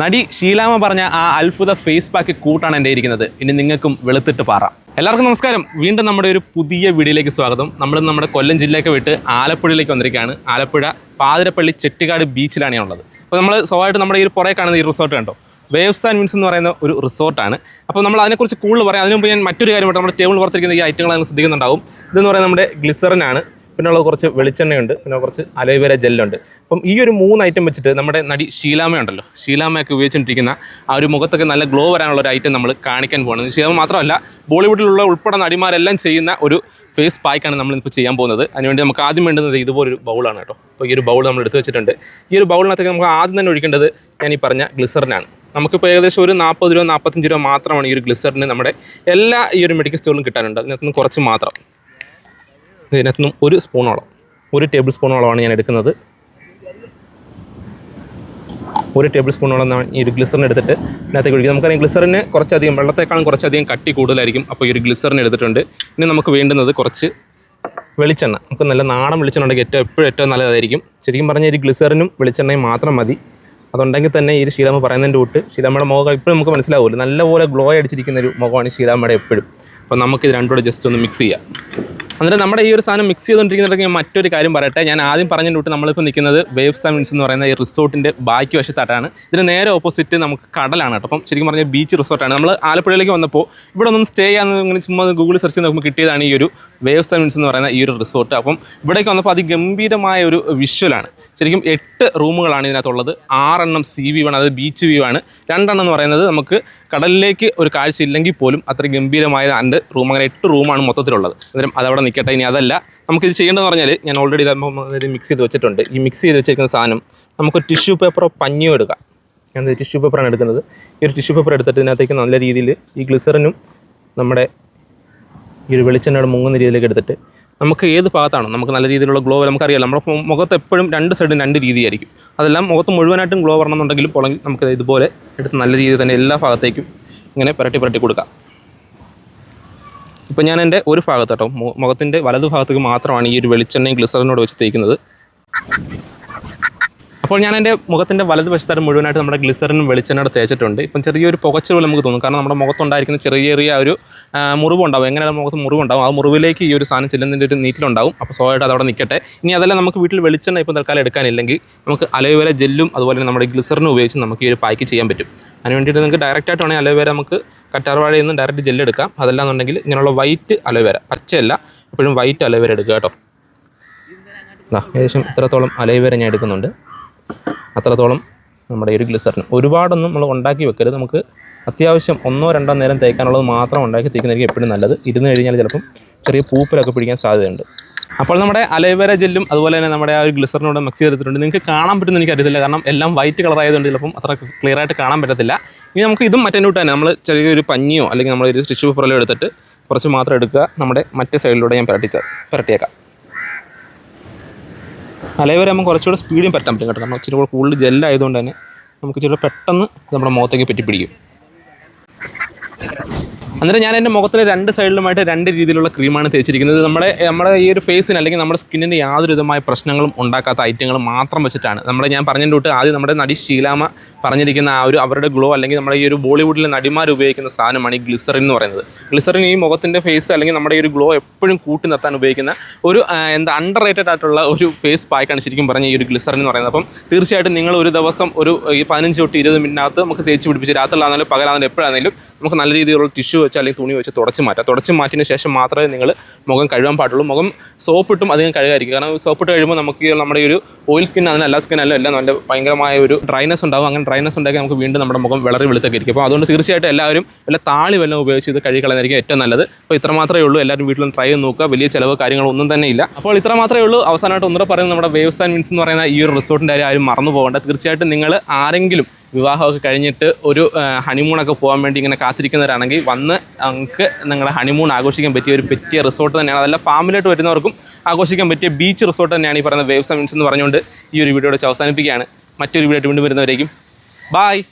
നടി ഷീലാമ പറഞ്ഞ ആ അത്ഭുത ഫേസ് പാക്ക് കൂട്ടാണ് എന്റെ ഇരിക്കുന്നത് ഇനി നിങ്ങൾക്കും വെളുത്തിട്ട് പാറ. എല്ലാവർക്കും നമസ്കാരം. വീണ്ടും നമ്മുടെ ഒരു പുതിയ വീഡിയോയിലേക്ക് സ്വാഗതം. നമ്മൾ നമ്മുടെ കൊല്ലം ജില്ലയൊക്കെ വിട്ട് ആലപ്പുഴയിലേക്ക് വന്നിരിക്കുകയാണ്. ആലപ്പുഴ പാതിരപ്പള്ളി ചെട്ടിക്കാട് ബീച്ചിലാണ് ഉള്ളത്. അപ്പോൾ നമ്മൾ സ്വാഭാവികമായിട്ട് നമ്മുടെ ഈ പുറകെ കാണുന്ന ഈ റിസോർട്ട് കണ്ടോ? വേവ്സ് ആൻഡ് വിൻസ് എന്ന് പറയുന്ന ഒരു റിസോർട്ടാണ് അപ്പോൾ നമ്മൾ അതിനെക്കുറിച്ച് കൂടുതൽ പറയാം. അതിനുമ്പോൾ ഞാൻ മറ്റൊരു കാര്യം നമ്മുടെ ടേബിൾ പുറത്തിരിക്കുന്ന ഈ ഐറ്റങ്ങൾ നിങ്ങൾ ശ്രദ്ധിക്കുന്നുണ്ടാവും. ഇതെന്ന് പറയുന്നത് നമ്മുടെ ഗ്ലിസറിനാണ് പിന്നെ ഉള്ളത് കുറച്ച് വെളിച്ചെണ്ണയുണ്ട്. പിന്നെ കുറച്ച് അലോവേര ജെല്ലുണ്ട്. അപ്പം ഈ ഒരു മൂന്ന് ഐറ്റം വെച്ചിട്ട് നമ്മുടെ നടി ശീലാമയുണ്ടല്ലോ ഷീലാമയൊക്കെ ഉപയോഗിച്ചുകൊണ്ടിരിക്കുന്ന ആ ഒരു മുഖത്തൊക്കെ നല്ല ഗ്ലോ വരാനുള്ള ഒരു ഐറ്റം നമ്മൾ കാണിക്കാൻ പോകുന്നത് ശീലാമ മാത്രമല്ല ബോളിവുഡിലുള്ള ഉൾപ്പെടെ നടിമാരെല്ലാം ചെയ്യുന്ന ഒരു ഫേസ് പായ്ക്കാണ് നമ്മൾ ഇപ്പോൾ ചെയ്യാൻ പോകുന്നത്. അതിനുവേണ്ടി നമുക്ക് ആദ്യം വേണ്ടുന്നത് ഇതുപോലൊരു ബൗളാണ് കേട്ടോ. അപ്പോൾ ഈ ഒരു ബൗൾ നമ്മൾ എടുത്ത് വെച്ചിട്ടുണ്ട്. ഈ ഒരു ബൗളിനകത്തേക്ക് നമുക്ക് ആദ്യം തന്നെ ഒഴിക്കേണ്ടത് ഞാൻ ഈ പറഞ്ഞ ഗ്ലിസറിനാണ് നമുക്കിപ്പോൾ ഏകദേശം ഒരു നാൽപ്പത് രൂപ നാൽപ്പത്തഞ്ച് രൂപ മാത്രമാണ് ഈ ഒരു ഗ്ലിസറിന് നമ്മുടെ എല്ലാ ഈ ഒരു മെഡിക്കൽ സ്റ്റോറിലും കിട്ടാനുണ്ട്. അതിനകത്ത് നിന്ന് കുറച്ച് മാത്രം. ഇതിനകത്ത് നിന്നും ഒരു സ്പൂണോളം ഒരു ടേബിൾ സ്പൂണോളമാണ് ഞാൻ എടുക്കുന്നത്. ഒരു ടേബിൾ സ്പൂണോളം ഈ ഒരു ഗ്ലിസറിന് എടുത്തിട്ട് ഇതിനകത്തേക്ക് ഒഴിക്കുക നമുക്കറിയാം ഗ്ലിസറിന് കുറച്ചധികം വെള്ളത്തേക്കാളും കുറച്ചധികം കട്ടി കൂടുതലായിരിക്കും. അപ്പോൾ ഈ ഒരു ഗ്ലിസറിന് എടുത്തിട്ടുണ്ട്. ഇനി നമുക്ക് വേണ്ടുന്നത് കുറച്ച് വെളിച്ചെണ്ണ. നമുക്ക് നല്ല നാടൻ വെളിച്ചെണ്ണ ഉണ്ടെങ്കിൽ ഏറ്റവും എപ്പോഴും ഏറ്റവും നല്ലതായിരിക്കും ശരിക്കും പറഞ്ഞാൽ ഈ ഗ്ലിസറിനും വെളിച്ചെണ്ണയും മാത്രം മതി. അതുണ്ടെങ്കിൽ തന്നെ ഈ ശീലാമ്മ പറയുന്നതിന്റെ കൂട്ട് ശീലാമ്മയുടെ മുഖം ഇപ്പോഴും നമുക്ക് മനസ്സിലാവുമല്ലോ. നല്ലപോലെ ഗ്ലോ അടിച്ചിരിക്കുന്ന ഒരു മുഖമാണ് ശീലാമ്മയുടെ എപ്പോഴും. അപ്പോൾ നമുക്ക് നമുക്കിത് രണ്ടുകൂടെ ജസ്റ്റ് ഒന്ന് മിക്സ് ചെയ്യാം. എന്നിട്ട് നമ്മുടെ ഈ ഒരു സാധനം മിക്സ് ചെയ്തുകൊണ്ടിരിക്കുന്നതൊക്കെ ഞാൻ മറ്റൊരു കാര്യം പറയട്ടെ. ഞാൻ ആദ്യം പറഞ്ഞതിന്റെ കൂട്ട് നമ്മളിപ്പോൾ നിൽക്കുന്നത് വേവ് സെവൻസ് എന്ന് പറയുന്ന ഈ റിസോർട്ടിന്റെ ബാക്കി വശത്തായിട്ടാണ്. ഇതിന് നേരെ ഓപ്പോസിറ്റ് നമുക്ക് കടലാണ് കേട്ടോ. അപ്പം ശരിക്കും പറഞ്ഞാൽ ബീച്ച് റിസോർട്ടാണ് നമ്മൾ ആലപ്പുഴയിലേക്ക് വന്നപ്പോൾ ഇവിടെ ഒന്ന് സ്റ്റേ ചെയ്യാൻ ഇങ്ങനെ ചുമ്മാ ഗൂഗിൾ സെർച്ച് ചെയ്ത് നോക്കുമ്പോൾ കിട്ടിയതാണ് ഈ ഒരു വേവ് സെവൻസ് എന്ന് പറയുന്ന ഈ ഒരു റിസോർട്ട് അപ്പം ഇവിടേക്ക് വന്നപ്പോൾ അതിഗംഭീരമായ ഒരു വിഷ്വലാണ് ശരിക്കും എട്ട് റൂമുകളാണ് ഇതിനകത്തുള്ളത്. ആറെണ്ണം സി വി ആണ് അത് ബീച്ച് വ്യൂ ആണ്. രണ്ടെണ്ണം എന്ന് പറയുന്നത് നമുക്ക് കടലിലേക്ക് ഒരു കാഴ്ച ഇല്ലെങ്കിൽ പോലും അത്ര ഗംഭീരമായ രണ്ട് റൂം. അങ്ങനെ എട്ട് റൂമാണ് മൊത്തത്തിലുള്ളത്. അന്നേരം അതവിടെ നിൽക്കട്ടെ. ഇനി അതല്ല. നമുക്കിത് ചെയ്യേണ്ടതെന്ന് പറഞ്ഞാൽ ഞാൻ ഓൾറെഡി ഇതാകുമ്പോൾ മിക്സ് ചെയ്ത് വെച്ചിട്ടുണ്ട്. ഈ മിക്സ് ചെയ്ത് വെച്ചിരിക്കുന്ന സാധനം നമുക്ക് ടിഷ്യൂ പേപ്പറോ പഞ്ഞിയോ എടുക്കാം. ഞാൻ ടിഷ്യൂ പേപ്പറാണ് എടുക്കുന്നത്. ഈ ഒരു ടിഷ്യൂ പേപ്പർ എടുത്തിട്ട് ഇതിനകത്തേക്ക് നല്ല രീതിയിൽ ഈ ഗ്ലിസറിനും നമ്മുടെ ഈ ഒരു വെളിച്ചെണ്ണയുടെ മുങ്ങുന്ന രീതിയിലേക്ക് എടുത്തിട്ട് നമുക്ക് ഏത് ഭാഗത്താണോ നമുക്ക് നല്ല രീതിയിലുള്ള ഗ്ലോ നമുക്കറിയാം നമ്മുടെ മുഖത്ത് എപ്പോഴും രണ്ട് സൈഡും രണ്ട് രീതിയായിരിക്കും. അതെല്ലാം മുഖത്ത് മുഴുവനായിട്ടും ഗ്ലോ വരണമെന്നുണ്ടെങ്കിൽ പുളങ്ങി നമുക്ക് ഇതുപോലെ എടുത്ത് നല്ല രീതിയിൽ തന്നെ എല്ലാ ഭാഗത്തേക്കും ഇങ്ങനെ പുരട്ടി പുരട്ടി കൊടുക്കാം. ഇപ്പം ഞാൻ എന്റെ ഒരു ഭാഗത്ത് കേട്ടോ മുഖത്തിന്റെ വലതു ഭാഗത്തേക്ക് മാത്രമാണ് ഈ ഒരു വെളിച്ചെണ്ണയും ഗ്ലിസറിനോട് വെച്ച് തേക്കുന്നത്. അപ്പോൾ ഞാൻ എന്റെ മുഖത്തിന്റെ വലത് വശത്തായിട്ട് മുഴുവനായിട്ട് നമ്മുടെ ഗ്ലിസറിനും വെളിച്ചെണ്ണയുടെ തേച്ചിട്ടുണ്ട്. ഇപ്പം ചെറിയൊരു പുകച്ച പോലെ നമുക്ക് തോന്നും. കാരണം നമ്മുടെ മുഖത്തുണ്ടായിരിക്കുന്ന ചെറിയ ചെറിയ ഒരു മുറിവുണ്ടാവും. എങ്ങനെയാണ് മുഖത്ത് മുറിവുണ്ടാവും? ആ മുറിവിലേക്ക് ഈ ഒരു സാധനം ചെല്ലുന്നതിന്റെ ഒരു നീറ്റിലുണ്ടാവും. അപ്പോൾ സ്വാഭാവികമായിട്ട് അതവിടെ നിൽക്കട്ടെ. ഇനി അതെല്ലാം നമുക്ക് വീട്ടിൽ വെളിച്ചെണ്ണ ഇപ്പം തൽക്കാലം എടുക്കാനില്ലെങ്കിൽ നമുക്ക് അലോവേര ജെല്ലും അതുപോലെ തന്നെ നമ്മുടെ ഗ്ലിസറിനും ഉപയോഗിച്ച് നമുക്ക് ഈ ഒരു പാക്ക് ചെയ്യാൻ പറ്റും. അതിന് വേണ്ടിയിട്ട് നിങ്ങൾക്ക് ഡയറക്റ്റായിട്ട് വേണമെങ്കിൽ അലോവേര നമുക്ക് കറ്റാർവാഴയിൽ നിന്ന് ഡയറക്റ്റ് ജെല്ലെടുക്കാം അതല്ലാന്നുണ്ടെങ്കിൽ ഇങ്ങനെയുള്ള വൈറ്റ് അലോവേര പച്ചയല്ല എപ്പോഴും വൈറ്റ് അലോവേര എടുക്കുക കേട്ടോ. ഏകദേശം ഇത്രത്തോളം അലോവേര ഞാൻ എടുക്കുന്നുണ്ട്. അത്രത്തോളം നമ്മുടെ ഒരു ഗ്ലിസറിന്. ഒരുപാടൊന്നും നമ്മൾ ഉണ്ടാക്കി വെക്കരുത്. നമുക്ക് അത്യാവശ്യം ഒന്നോ രണ്ടോ നേരം തേക്കാനുള്ളത് മാത്രം ഉണ്ടാക്കി തേക്കുന്നതായിരിക്കും എപ്പോഴും നല്ലത്. ഇരുന്ന് കഴിഞ്ഞാൽ ചിലപ്പം ചെറിയ പൂപ്പലൊക്കെ പിടിക്കാൻ സാധ്യതയുണ്ട്. അപ്പോൾ നമ്മുടെ അലോവേര ജെല്ലും അതുപോലെ തന്നെ നമ്മുടെ ആ ഒരു ഗ്ലിസറിനോട് മിക്സ് ചെയ്തിട്ടുണ്ട് നിങ്ങൾക്ക് കാണാൻ പറ്റുന്ന എനിക്ക് അറിയത്തില്ല. കാരണം എല്ലാം വൈറ്റ് കളർ ആയതുകൊണ്ട് ചിലപ്പം അത്ര ക്ലിയർ ആയിട്ട് കാണാൻ പറ്റത്തില്ല. ഇനി നമുക്ക് ഇതും മറ്റേ തന്നെ നമ്മൾ ചെറിയൊരു പഞ്ഞിയോ അല്ലെങ്കിൽ നമ്മളൊരു ടിഷ്യൂ പേപ്പറിലോ എടുത്തിട്ട് കുറച്ച് മാത്രം എടുക്കുക. നമ്മുടെ മറ്റേ സൈഡിലൂടെ ഞാൻ പുരട്ടിച്ച പുരട്ടിയേക്കാം. അലവേര നമുക്ക് കുറച്ചുകൂടെ സ്പീഡിൽ പറ്റാൻ പറ്റും കേട്ടോ. കാരണം ഇച്ചിരി കൂടെ കൂടുതൽ ജെല്ലായതുകൊണ്ട് തന്നെ നമുക്ക് ഇച്ചിരി പെട്ടെന്ന് നമ്മുടെ മുഖത്തേക്ക് പറ്റി പിടിക്കും അന്നേരം ഞാൻ എന്റെ മുഖത്തിന് രണ്ട് സൈഡിലുമായിട്ട് രണ്ട് രീതിയിലുള്ള ക്രീമാണ് തേച്ചിരിക്കുന്നത്. നമ്മുടെ നമ്മുടെ ഈ ഒരു ഫേസിന് അല്ലെങ്കിൽ നമ്മുടെ സ്കിന്നിന് യാതൊരു വിധമായ പ്രശ്നങ്ങളും ഉണ്ടാക്കാത്ത ഐറ്റങ്ങൾ മാത്രം വെച്ചിട്ടാണ്. നമ്മുടെ ഞാൻ പറഞ്ഞതിന്റെ തൊട്ട് ആദ്യം നമ്മുടെ നടി ശീലാമ പറഞ്ഞിരിക്കുന്ന ആ ഒരു അവരുടെ ഗ്ലോ അല്ലെങ്കിൽ നമ്മുടെ ഈ ഒരു ബോളിവുഡിലെ നടിമാർ ഉപയോഗിക്കുന്ന സാധനമാണ് ഈ ഗ്ലിസറിൻ എന്ന് പറയുന്നത്. ഗ്ലിസറിൻ ഈ മുഖത്തിന്റെ ഫേസ് അല്ലെങ്കിൽ നമ്മുടെ ഈ ഒരു ഗ്ലോ എപ്പോഴും കൂട്ടി നിർത്താൻ ഉപയോഗിക്കുന്ന ഒരു എന്താ അണ്ടർ റേറ്റഡ് ആയിട്ടുള്ള ഒരു ഫേസ് പാക്കാണ് ശരിക്കും പറഞ്ഞ ഈ ഒരു ഗ്ലിസറിൻ എന്ന് പറയുന്നത്. അപ്പം തീർച്ചയായിട്ടും നിങ്ങൾ ഒരു ദിവസം ഒരു ഈ പതിനഞ്ച് തൊട്ട് ഇരുപത് മിനിറ്റിനകത്ത് നമുക്ക് തേച്ച് പിടിപ്പിച്ച് രാത്രിയിലാണെങ്കിലും പകലാണെങ്കിലും എപ്പോഴാണെങ്കിലും നമുക്ക് നല്ല രീതിയിലുള്ള ടിഷ്യൂ വെച്ച് അല്ലെങ്കിൽ തുണി വെച്ച് തുടച്ച് മാറ്റാം. തുടച്ച് മാറ്റിയതിന് ശേഷം മാത്രമേ നിങ്ങൾ മുഖം കഴുകാൻ പാടുള്ളൂ. മുഖം സോപ്പിട്ടും അധികം കഴുകാതിരിക്കും. കാരണം സോപ്പിട്ട് കഴിയുമ്പോൾ നമുക്ക് നമ്മുടെ ഒരു ഓയിൽ സ്കിൻ അതിന് എല്ലാ സ്കിൻ അല്ല എല്ലാം നല്ല ഭയങ്കരമായ ഒരു ഡ്രൈനസ് ഉണ്ടാവും. അങ്ങനെ ഡ്രൈനസ് ഉണ്ടാക്കി നമുക്ക് വീണ്ടും നമ്മുടെ മുഖം വളരെ വെളുത്തൊക്കെ ഇരിക്കും. അപ്പോൾ അതുകൊണ്ട് തീർച്ചയായിട്ടും എല്ലാവരും വല്ല താളി വല്ലതും ഉപയോഗിച്ച് ഇത് കഴുകി കളഞ്ഞായിരിക്കും ഏറ്റവും നല്ലത്. അപ്പോൾ ഇത്ര മാത്രമേ ഉള്ളൂ. എല്ലാവരും വീട്ടിലും ട്രൈ ചെയ്ത് നോക്കുക. വലിയ ചിലവ് കാര്യങ്ങളൊന്നും തന്നെ ഇല്ല. അപ്പോൾ ഇത്ര മാത്രമേ ഉള്ളൂ. അവസാനമായിട്ട് ഒന്നുകൂടെ പറയുന്നത് നമ്മുടെ വേവ്സ് ആൻഡ് വിൻസ് എന്ന് പറയുന്ന ഈ ഒരു റിസോർട്ടിന്റെ കാര്യം ആരും മറന്നു പോകേണ്ട. തീർച്ചയായിട്ടും നിങ്ങൾ ആരെങ്കിലും വിവാഹമൊക്കെ കഴിഞ്ഞിട്ട് ഒരു ഹണിമൂണൊക്കെ പോകാൻ വേണ്ടി ഇങ്ങനെ കാത്തിരിക്കുന്നവരാണെങ്കിൽ വന്ന് നമുക്ക് നിങ്ങളുടെ ഹണിമൂൺ ആഘോഷിക്കാൻ പറ്റിയ ഒരു പറ്റിയ റിസോർട്ട് തന്നെയാണ്. അതല്ല ഫാമിലിയായിട്ട് വരുന്നവർക്കും ആഘോഷിക്കാൻ പറ്റിയ ബീച്ച് റിസോർട്ട് തന്നെയാണ് ഈ പറയുന്ന വേവ് സമിൻസ് എന്ന് പറഞ്ഞുകൊണ്ട് ഈ ഒരു വീഡിയോ അവസാനിപ്പിക്കുകയാണ്. മറ്റൊരു വീഡിയോ ആയിട്ട് വീണ്ടും വരുന്നവരേക്കും. ബായ്